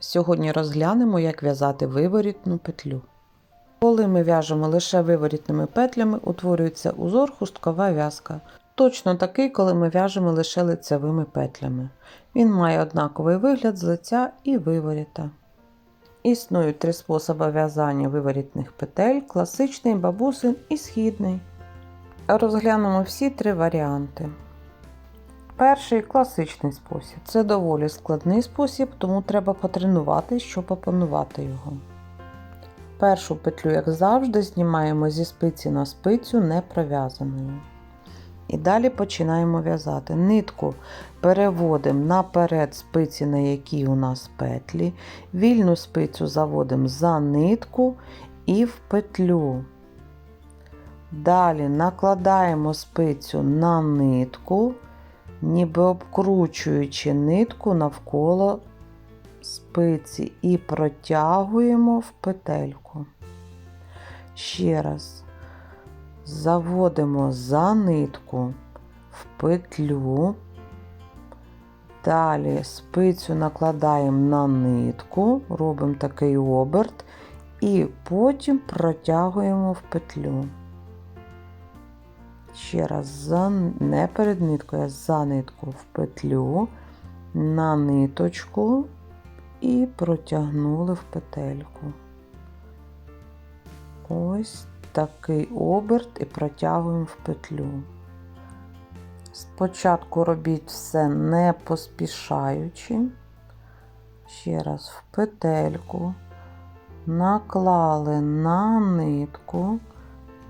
Сьогодні розглянемо, як в'язати виворітну петлю. Коли ми в'яжемо лише виворітними петлями, утворюється узор хусткова в'язка. Точно такий, коли ми в'яжемо лише лицевими петлями. Він має однаковий вигляд з лиця і виворіта. Існують три способи в'язання виворітних петель: класичний, бабусин і східний. Розглянемо всі три варіанти. Перший класичний спосіб. Це доволі складний спосіб, тому треба потренувати, щоб опанувати його. Першу петлю, як завжди, знімаємо зі спиці на спицю не пров'язаною. І далі починаємо в'язати. Нитку переводимо наперед спиці, на якій у нас петлі. Вільну спицю заводимо за нитку і в петлю. Далі накладаємо спицю на нитку, ніби обкручуючи нитку навколо спиці і протягуємо в петельку. Ще раз заводимо за нитку в петлю. Далі спицю накладаємо на нитку, робимо такий оберт, і потім протягуємо в петлю. Ще раз за, не перед ниткою, а за нитку в петлю, на ниточку і протягнули в петельку. Ось такий оберт і протягуємо в петлю. Спочатку робіть все не поспішаючи. Ще раз в петельку, наклали на нитку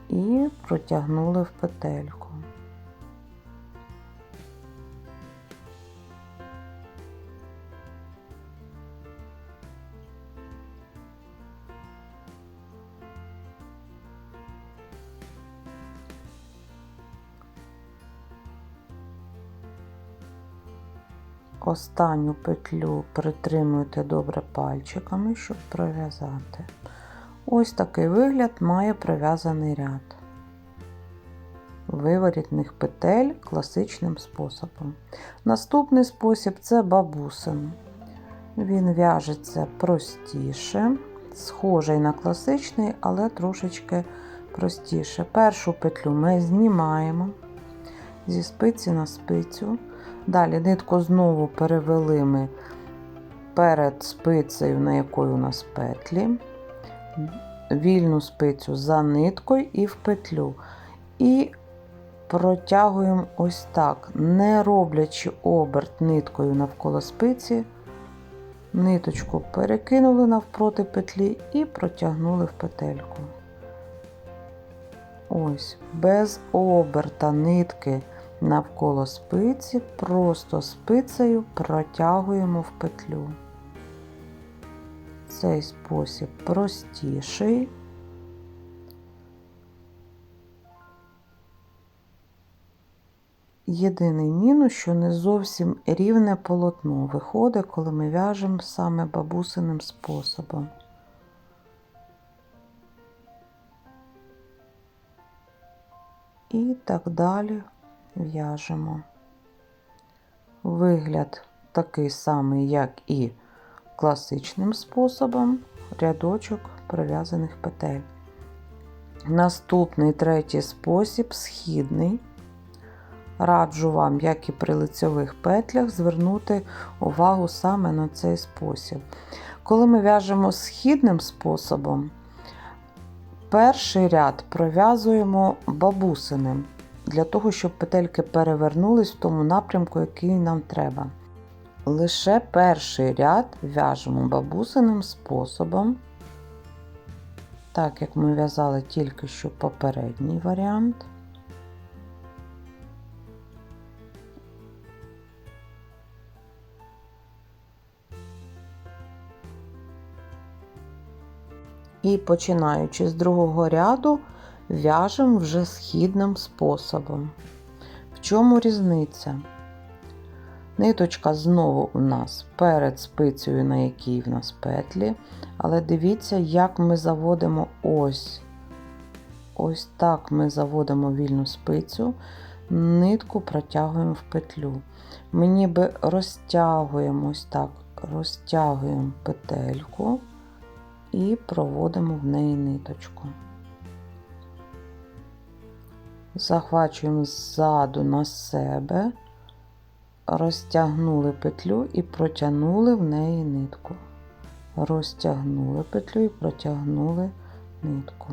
і протягнули в петельку. Останню петлю притримуйте добре пальчиками, щоб пров'язати. Ось такий вигляд має пров'язаний ряд виворітних петель класичним способом. Наступний спосіб це бабусин. Він в'яжеться простіше, схожий на класичний, але трошечки простіше. Першу петлю ми знімаємо зі спиці на спицю. Далі нитку знову перевели ми перед спицею, на якої у нас петлі, вільну спицю за ниткою і в петлю. І протягуємо ось так, не роблячи оберт ниткою навколо спиці, ниточку перекинули навпроти петлі і протягнули в петельку. Ось, без оберта нитки навколо спиці, просто спицею протягуємо в петлю. Цей спосіб простіший. Єдиний мінус, що не зовсім рівне полотно виходить, коли ми в'яжемо саме бабусиним способом. І так далі в'яжемо. Вигляд такий самий, як і класичним способом, рядочок пров'язаних петель. Наступний третій спосіб східний. Раджу вам, як і при лицьових петлях, звернути увагу саме на цей спосіб. Коли ми в'яжемо східним способом, перший ряд пров'язуємо бабусиним, для того, щоб петельки перевернулись в тому напрямку, який нам треба. Лише перший ряд в'яжемо бабусиним способом, так як ми в'язали тільки що попередній варіант. І починаючи з другого ряду, в'яжемо вже східним способом. В чому різниця? Ниточка знову у нас перед спицею, на якій в нас петлі, але дивіться, як ми заводимо ось. Ось так ми заводимо вільну спицю, нитку протягуємо в петлю. Ми ніби розтягуємо ось так розтягуємо петельку і проводимо в неї ниточку. Захвачуємо ззаду на себе, розтягнули петлю і протягнули в неї нитку. Розтягнули петлю і протягнули нитку.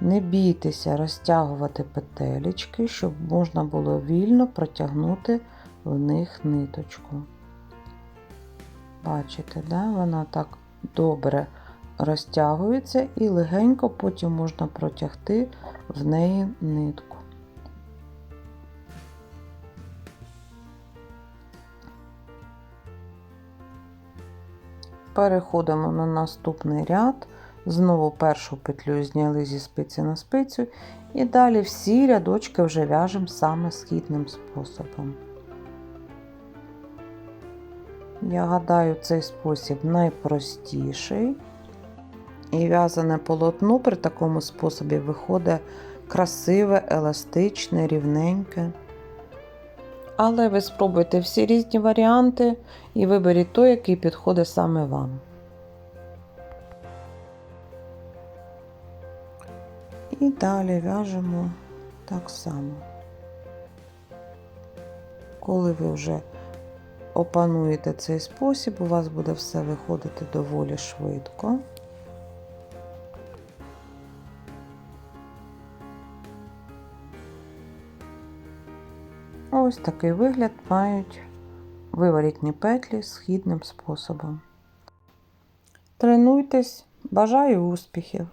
Не бійтеся розтягувати петелечки, щоб можна було вільно протягнути в них ниточку. Бачите, да? вона так добре розтягується і легенько потім можна протягти в неї нитку. Переходимо на наступний ряд. Знову першу петлю зняли зі спиці на спицю, і далі всі рядочки вже в'яжемо саме східним способом. Я гадаю, цей спосіб найпростіший. І в'язане полотно при такому способі виходить красиве, еластичне, рівненьке. Але ви спробуйте всі різні варіанти і виберіть той, який підходить саме вам. І далі в'яжемо так само. Коли ви вже опануєте цей спосіб, у вас буде все виходити доволі швидко. Ось такий вигляд мають виворітні петлі східним способом. Тренуйтесь, бажаю успіхів!